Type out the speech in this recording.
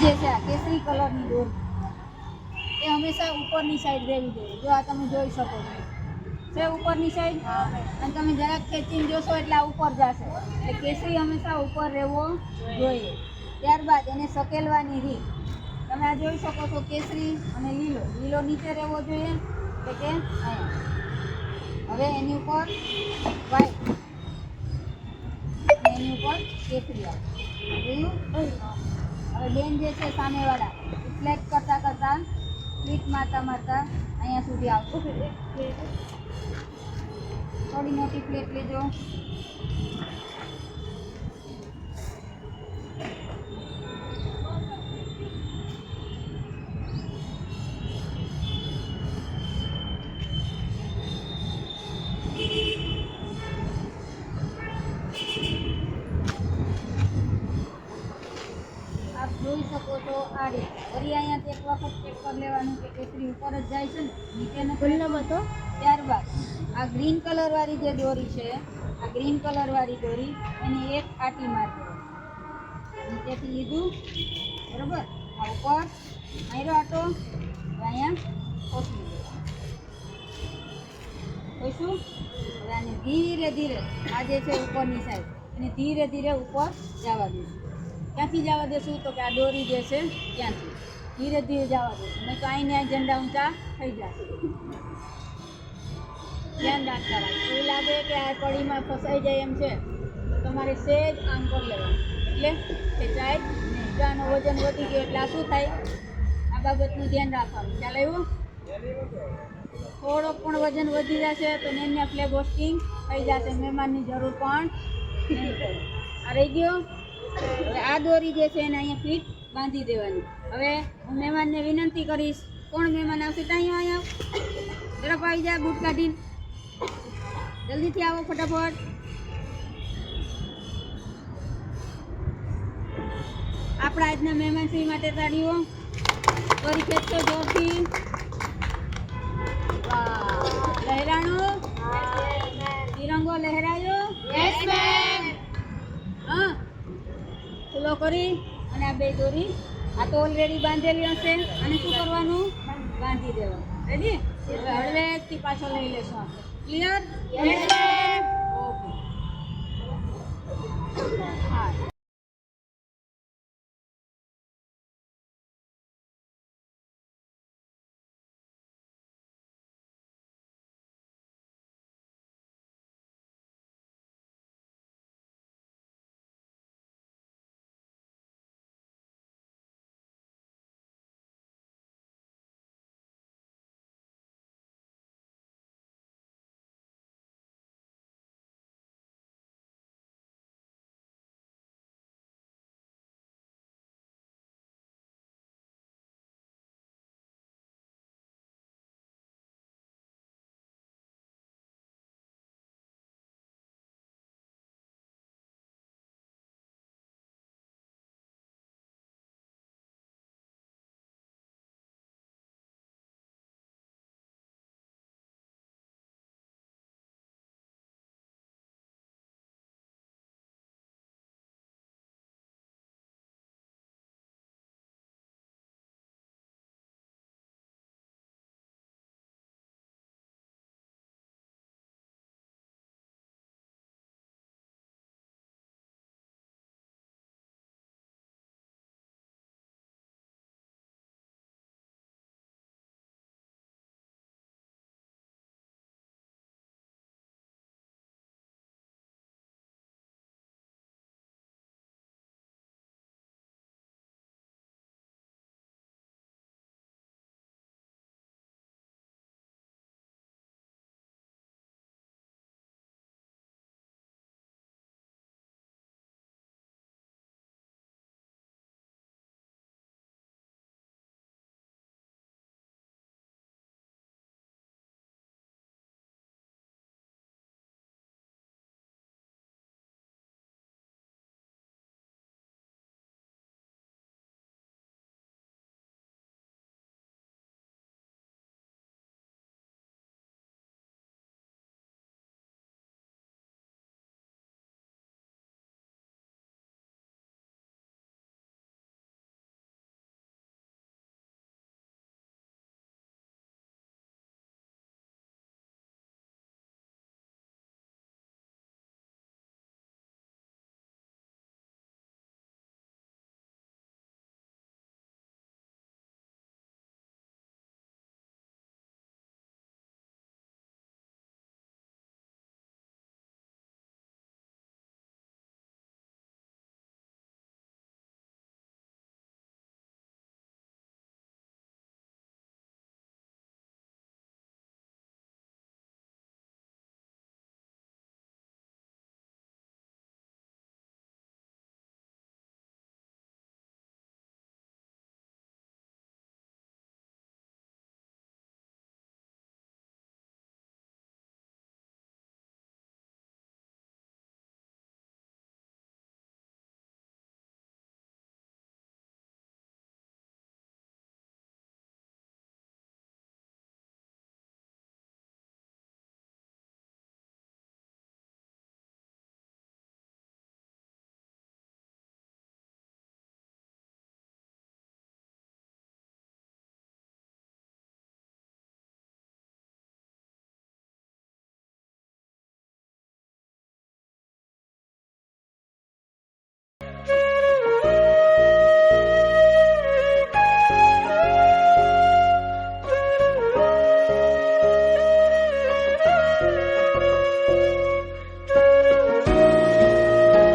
જે છે આ કેસરી કલરની દોરી. એ હંમેશા ઉપરની સાઈડ રહેવી જોઈએ. જો આ તમે જોઈ શકો છો. છે ઉપરની સાઈડ અને તમે જરાક ખેંચીને જોશો એટલે આ ઉપર જશે. એટલે કેસરી હંમેશા ઉપર રહેવો જોઈએ. ત્યારબાદ એને સકેલવાની રીત. તમે આ જોઈ શકો છો કેસરી અને લીલો. લીલો નીચે રહેવો જોઈએ. એટલે કે હવે એની ઉપર વ્હાઈટ એની ઉપર કેસરી આવે જોયું? હવે બેન જે છે સામેવાળા ફ્લેટ કરતાં કરતાં ક્લિક મારતા મારતા અહીંયા સુધી આવશો. થોડી મોટી પ્લેટ લેજો આપ જોઈ શકો છો આ રીત ફરી અહીંયાથી એક વખત ચેક કરી લેવાનું કે કેસરી ઉપર જ જાય છે ને નીચે નથી બતો ત્યારબાદ આ ગ્રીન કલરવાળી જે દોરી છે આ ગ્રીન કલરવાળી દોરી એની એક આટી મારી દેવાની. નીચેથી લીધું બરોબર? આ ઉપર અહીંનો આટો અહીંયા દેવાનો જોઈશું હવે આને ધીરે ધીરે આ જે છે ઉપરની સાઈડ એને ધીરે ધીરે ઉપર જવા દઈશું. ક્યાંથી જવા દેશું? તો કે આ દોરી જે છે, ત્યાંથી. ધીરે ધીરે જવા દેશું. નહીં તો અહીંને અહીં ઝંડા ઊંચા થઈ જશે. ધ્યાન રાખતા રાખો એવું લાગે કે આ કડીમાં ફસાઈ જાય એમ છે. તમારે સેજ આમ કરી લેવાનું. એટલે ખેંચાય નહીં જો વજન વધી ગયું એટલે આ શું થાય? આ બાબતનું ધ્યાન રાખવાનું. ખ્યાલ આવ્યું? થોડોક પણ વજન વધી જશે તો નેને ફ્લેગ હોસ્ટિંગ થઈ જશે. મહેમાનની જરૂર પણ નહીં પડે. આ રહી ગયો? આ દોરી જે છે એને અહીંયા ફીટ બાંધી દેવાની. હવે હું મહેમાનને વિનંતી કરીશ, કોણ મહેમાન આવશે તો અહીંયા ઝડપ આવી જાય બૂટ કાઢીને. જલ્દીથી આવો ફટાફટ. આપણા આજના મહેમાનશ્રી માટે તાળીઓ. ફરી ખેંચતો જોરથી કરી અને આ બે દોરી આ તો ઓલરેડી બાંધેલી હશે. અને શું કરવાનું? બાંધી દેવાનું. રેડી હળવેથી પાછો લઈ લેશું ક્લિયર ઓકે હા.